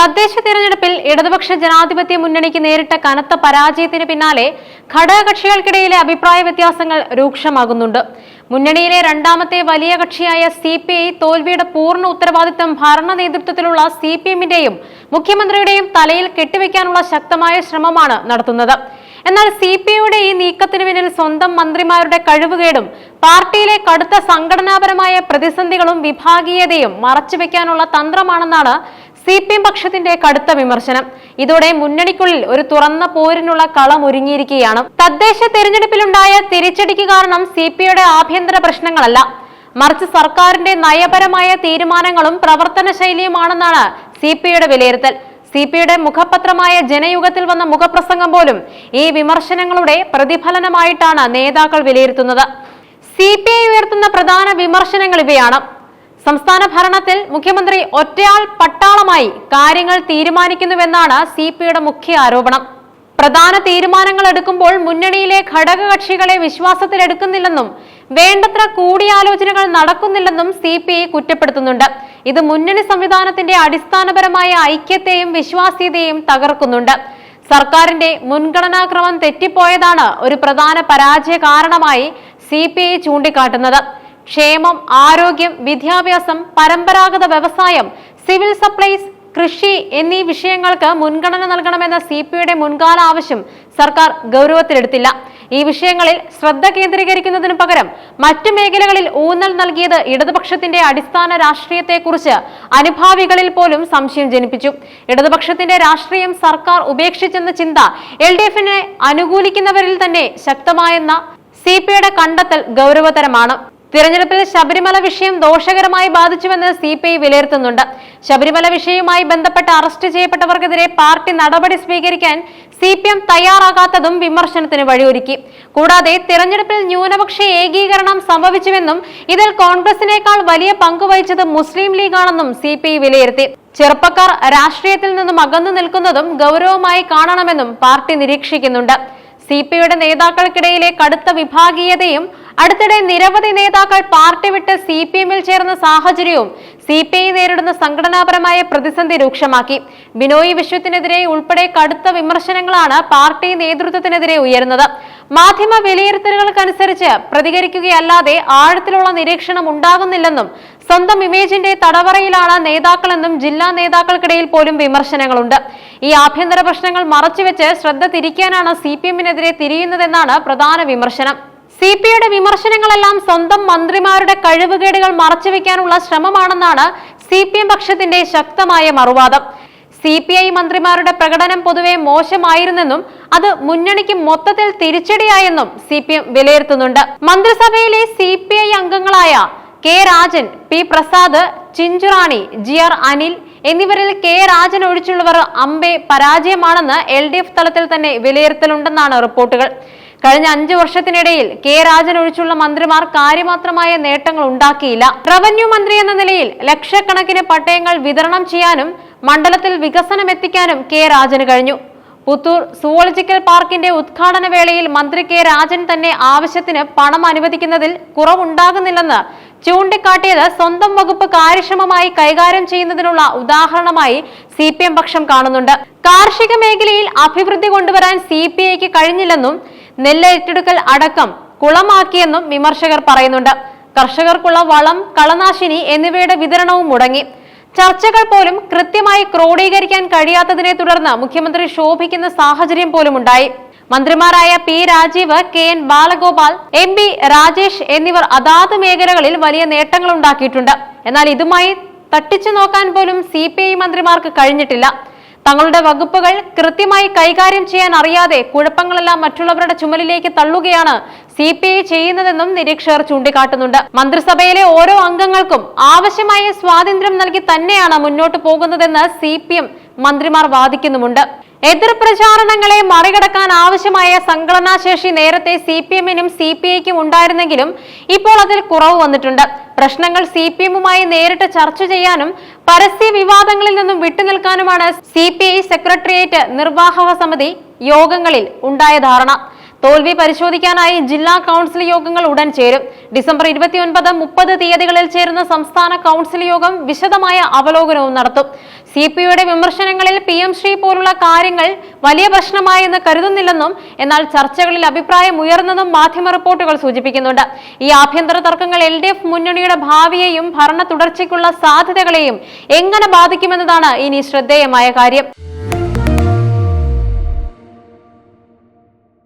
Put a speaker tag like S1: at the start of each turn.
S1: തദ്ദേശ തെരഞ്ഞെടുപ്പിൽ ഇടതുപക്ഷ ജനാധിപത്യ മുന്നണിക്ക് നേരിട്ട കനത്ത പരാജയത്തിന് പിന്നാലെ ഘടകകക്ഷികൾക്കിടയിലെ അഭിപ്രായ വ്യത്യാസങ്ങൾ രൂക്ഷമാകുന്നുണ്ട്. മുന്നണിയിലെ രണ്ടാമത്തെ വലിയ കക്ഷിയായ സി പി ഐ തോൽവിയുടെ പൂർണ ഉത്തരവാദിത്തം ഭരണ നേതൃത്വത്തിലുള്ള സി പി എമ്മിന്റെയും മുഖ്യമന്ത്രിയുടെയും തലയിൽ കെട്ടിവെക്കാനുള്ള ശക്തമായ ശ്രമമാണ് നടത്തുന്നത്. എന്നാൽ സി പി ഐയുടെ ഈ നീക്കത്തിന് പിന്നിൽ സ്വന്തം മന്ത്രിമാരുടെ കഴിവുകേടും പാർട്ടിയിലെ കടുത്ത സംഘടനാപരമായ പ്രതിസന്ധികളും വിഭാഗീയതയും മറച്ചുവെക്കാനുള്ള തന്ത്രമാണെന്നാണ് സി പി എം പക്ഷത്തിന്റെ കടുത്ത വിമർശനം. ഇതോടെ മുന്നണിക്കുള്ളിൽ ഒരു തുറന്ന പോരിനുള്ള കളം ഒരുങ്ങിയിരിക്കുകയാണ്. തദ്ദേശ തെരഞ്ഞെടുപ്പിലുണ്ടായ തിരിച്ചടിക്ക് കാരണം സി പി ആഭ്യന്തര പ്രശ്നങ്ങളല്ല. മറിച്ച് സർക്കാരിന്റെ നയപരമായ തീരുമാനങ്ങളും പ്രവർത്തന ശൈലിയുമാണെന്നാണ് സി പി വിലയിരുത്തൽ. സി പി മുഖപത്രമായ ജനയുഗത്തിൽ വന്ന മുഖപ്രസംഗം പോലും ഈ വിമർശനങ്ങളുടെ പ്രതിഫലനമായിട്ടാണ് നേതാക്കൾ വിലയിരുത്തുന്നത്. സി പി ഐ ഉയർത്തുന്ന പ്രധാന വിമർശനങ്ങൾ ഇവയാണ്. സംസ്ഥാന ഭരണത്തിൽ മുഖ്യമന്ത്രി ഒറ്റയാൾ പട്ടാളമായി കാര്യങ്ങൾ തീരുമാനിക്കുന്നുവെന്നാണ് സി പിയുടെ മുഖ്യ ആരോപണം. പ്രധാന തീരുമാനങ്ങൾ എടുക്കുമ്പോൾ മുന്നണിയിലെ ഘടകകക്ഷികളെ വിശ്വാസത്തിലെടുക്കുന്നില്ലെന്നും വേണ്ടത്ര കൂടിയാലോചനകൾ നടക്കുന്നില്ലെന്നും സി പി ഐ കുറ്റപ്പെടുത്തുന്നുണ്ട്. ഇത് മുന്നണി സംവിധാനത്തിന്റെ അടിസ്ഥാനപരമായ ഐക്യത്തെയും വിശ്വാസ്യതയെയും തകർക്കുന്നുണ്ട്. സർക്കാരിന്റെ മുൻഗണനാക്രമം തെറ്റിപ്പോയതാണ് ഒരു പ്രധാന പരാജയ കാരണമായി സി പി ഐ ചൂണ്ടിക്കാട്ടുന്നത്. ക്ഷേമം ആരോഗ്യം വിദ്യാഭ്യാസം പരമ്പരാഗത വ്യവസായം സിവിൽ സപ്ലൈസ് കൃഷി എന്നീ വിഷയങ്ങൾക്ക് മുൻഗണന നൽകണമെന്ന സി പി യുടെ മുൻകാല ആവശ്യം സർക്കാർ ഗൗരവത്തിലെടുത്തില്ല. ഈ വിഷയങ്ങളിൽ ശ്രദ്ധ കേന്ദ്രീകരിക്കുന്നതിനു പകരം മറ്റു മേഖലകളിൽ ഊന്നൽ നൽകിയത് ഇടതുപക്ഷത്തിന്റെ അടിസ്ഥാന രാഷ്ട്രീയത്തെക്കുറിച്ച് അനുഭാവികളിൽ പോലും സംശയം ജനിപ്പിച്ചു. ഇടതുപക്ഷത്തിന്റെ രാഷ്ട്രീയം സർക്കാർ ഉപേക്ഷിച്ചെന്ന ചിന്ത എൽ ഡി എഫിനെ അനുകൂലിക്കുന്നവരിൽ തന്നെ ശക്തമായെന്ന സി പി ഐയുടെ കണ്ടെത്തൽ ഗൗരവതരമാണ്. തിരഞ്ഞെടുപ്പിൽ ശബരിമല വിഷയം ദോഷകരമായി ബാധിച്ചുവെന്ന് സി പി ഐ വിലയിരുത്തുന്നുണ്ട്. ശബരിമല വിഷയവുമായി ബന്ധപ്പെട്ട് അറസ്റ്റ് ചെയ്യപ്പെട്ടവർക്കെതിരെ പാർട്ടി നടപടി സ്വീകരിക്കാൻ സി പി എം തയ്യാറാകാത്തതും വിമർശനത്തിന് വഴിയൊരുക്കി. കൂടാതെ തിരഞ്ഞെടുപ്പിൽ ന്യൂനപക്ഷ ഏകീകരണം സംഭവിച്ചുവെന്നും ഇതിൽ കോൺഗ്രസിനേക്കാൾ വലിയ പങ്ക് വഹിച്ചത് മുസ്ലിം ലീഗാണെന്നും സി പി ഐ വിലയിരുത്തി. ചെറുപ്പക്കാർ രാഷ്ട്രീയത്തിൽ നിന്നും അകന്നു നിൽക്കുന്നതും ഗൗരവമായി കാണണമെന്നും പാർട്ടി നിരീക്ഷിക്കുന്നുണ്ട്. സി പി നേതാക്കൾക്കിടയിലെ കടുത്ത വിഭാഗീയതയും അടുത്തിടെ നിരവധി നേതാക്കൾ പാർട്ടി വിട്ട് സി പി എമ്മിൽ ചേർന്ന സാഹചര്യവും സി പി ഐ നേരിടുന്ന സംഘടനാപരമായ പ്രതിസന്ധി രൂക്ഷമാക്കി. ബിനോയ് വിശ്വത്തിനെതിരെ ഉൾപ്പെടെ കടുത്ത വിമർശനങ്ങളാണ് പാർട്ടി നേതൃത്വത്തിനെതിരെ ഉയരുന്നത്. മാധ്യമ വിലയിരുത്തലുകൾക്കനുസരിച്ച് പ്രതികരിക്കുകയല്ലാതെ ആഴത്തിലുള്ള നിരീക്ഷണം ഉണ്ടാകുന്നില്ലെന്നും സ്വന്തം ഇമേജിന്റെ തടവറയിലാണ് നേതാക്കളെന്നും ജില്ലാ നേതാക്കൾക്കിടയിൽ പോലും വിമർശനങ്ങളുണ്ട്. ഈ ആഭ്യന്തര പ്രശ്നങ്ങൾ മറച്ചുവെച്ച് ശ്രദ്ധ തിരിക്കാനാണ് സി പി എമ്മിനെതിരെ തിരിയുന്നതെന്നാണ് പ്രധാന വിമർശനം. സി പി ഐയുടെ വിമർശനങ്ങളെല്ലാം സ്വന്തം മന്ത്രിമാരുടെ കഴിവുകേടുകൾ മറച്ചുവെക്കാനുള്ള ശ്രമമാണെന്നാണ് സി പി എം പക്ഷത്തിന്റെ ശക്തമായ മറുവാദം. സി പി ഐ മന്ത്രിമാരുടെ പ്രകടനം പൊതുവെ മോശമായിരുന്നെന്നും അത് മുന്നണിക്ക് മൊത്തത്തിൽ തിരിച്ചടിയായെന്നും സി പി എം വിലയിരുത്തുന്നുണ്ട്. മന്ത്രിസഭയിലെ സി പി ഐ അംഗങ്ങളായ K Rajan P Prasad Chinchurani G R Anil എന്നിവരിൽ കെ രാജൻ ഒഴിച്ചുള്ളവർ അമ്പെ പരാജയമാണെന്ന് എൽ ഡി എഫ് തലത്തിൽ തന്നെ വിലയിരുത്തലുണ്ടെന്നാണ് റിപ്പോർട്ടുകൾ. കഴിഞ്ഞ അഞ്ചു വർഷത്തിനിടയിൽ കെ രാജൻ ഒഴിച്ചുള്ള മന്ത്രിമാർ കാര്യമാത്രമായ നേട്ടങ്ങൾ ഉണ്ടാക്കിയില്ല. റവന്യൂ മന്ത്രി എന്ന നിലയിൽ ലക്ഷക്കണക്കിന് പട്ടയങ്ങൾ വിതരണം ചെയ്യാനും മണ്ഡലത്തിൽ വികസനം എത്തിക്കാനും കെ രാജന് കഴിഞ്ഞു. പുത്തൂർ സുവോളജിക്കൽ പാർക്കിന്റെ ഉദ്ഘാടന വേളയിൽ മന്ത്രി കെ രാജൻ തന്നെ ആവശ്യത്തിന് പണം അനുവദിക്കുന്നതിൽ കുറവുണ്ടാകുന്നില്ലെന്ന് ചൂണ്ടിക്കാട്ടിയത് സ്വന്തം വകുപ്പ് കാര്യക്ഷമമായി കൈകാര്യം ചെയ്യുന്നതിനുള്ള ഉദാഹരണമായി സി പി എം പക്ഷം കാണുന്നുണ്ട്. കാർഷിക മേഖലയിൽ അഭിവൃദ്ധി കൊണ്ടുവരാൻ സി പി ഐക്ക് കഴിഞ്ഞില്ലെന്നും നെല്ല് ഏറ്റെടുക്കൽ അടക്കം കുളമാക്കിയെന്നും വിമർശകർ പറയുന്നുണ്ട്. കർഷകർക്കുള്ള വളം കളനാശിനി എന്നിവയുടെ വിതരണവും മുടങ്ങി. ചർച്ചകൾ പോലും കൃത്യമായി ക്രോഡീകരിക്കാൻ കഴിയാത്തതിനെ തുടർന്ന് മുഖ്യമന്ത്രി ശോഭിക്കുന്ന സാഹചര്യം പോലും ഉണ്ടായി മന്ത്രിമാരായ P Rajeev K N Balagopal M P Rajesh എന്നിവർ അതാത് മേഖലകളിൽ വലിയ നേട്ടങ്ങൾ ഉണ്ടാക്കിയിട്ടുണ്ട് എന്നാൽ ഇതുമായി തട്ടിച്ചു നോക്കാൻ പോലും സി മന്ത്രിമാർക്ക് കഴിഞ്ഞിട്ടില്ല. തങ്ങളുടെ വകുപ്പുകൾ കൃത്യമായി കൈകാര്യം ചെയ്യാൻ അറിയാതെ കുഴപ്പങ്ങളെല്ലാം മറ്റുള്ളവരുടെ ചുമലിലേക്ക് തള്ളുകയാണ് സി പി ഐ ചെയ്യുന്നതെന്നും നിരീക്ഷകർ ചൂണ്ടിക്കാട്ടുന്നുണ്ട്. മന്ത്രിസഭയിലെ ഓരോ അംഗങ്ങൾക്കും ആവശ്യമായ സ്വാതന്ത്ര്യം നൽകി തന്നെയാണ് മുന്നോട്ട് പോകുന്നതെന്ന് സി പി എം മന്ത്രിമാർ വാദിക്കുന്നുമുണ്ട്. എതിർ പ്രചാരണങ്ങളെ മറികടക്കാൻ ആവശ്യമായ സംഘടനാശേഷി നേരത്തെ സി പി എമ്മിനും സി പി ഐക്കും ഉണ്ടായിരുന്നെങ്കിലും ഇപ്പോൾ അതിൽ കുറവ് വന്നിട്ടുണ്ട്. പ്രശ്നങ്ങൾ സി പി എമ്മുമായി നേരിട്ട് ചർച്ച ചെയ്യാനും പരസ്യ വിവാദങ്ങളിൽ നിന്നും വിട്ടുനിൽക്കാനുമാണ് സി പി ഐ സെക്രട്ടേറിയറ്റ് നിർവാഹക സമിതി യോഗങ്ങളിൽ ഉണ്ടായ ധാരണ. തോൽവി പരിശോധിക്കാനായി ജില്ലാ കൗൺസിൽ യോഗങ്ങൾ ഉടൻ ചേരും. ഡിസംബർ ഇരുപത്തിയൊൻപത് മുപ്പത് തീയതികളിൽ ചേരുന്ന സംസ്ഥാന കൗൺസിൽ യോഗം വിശദമായ അവലോകനവും നടത്തും. സി പി യുടെ വിമർശനങ്ങളിൽ പി എം ശ്രീ പോലുള്ള കാര്യങ്ങൾ വലിയ പ്രശ്നമായെന്ന് കരുതുന്നില്ലെന്നും എന്നാൽ ചർച്ചകളിൽ അഭിപ്രായം ഉയർന്നെന്നും മാധ്യമ റിപ്പോർട്ടുകൾ സൂചിപ്പിക്കുന്നുണ്ട്. ഈ ആഭ്യന്തര തർക്കങ്ങൾ എൽ ഡി എഫ് മുന്നണിയുടെ ഭാവിയെയും ഭരണ തുടർച്ചയ്ക്കുള്ള സാധ്യതകളെയും എങ്ങനെ ബാധിക്കുമെന്നതാണ് ഇനി ശ്രദ്ധേയമായ കാര്യം.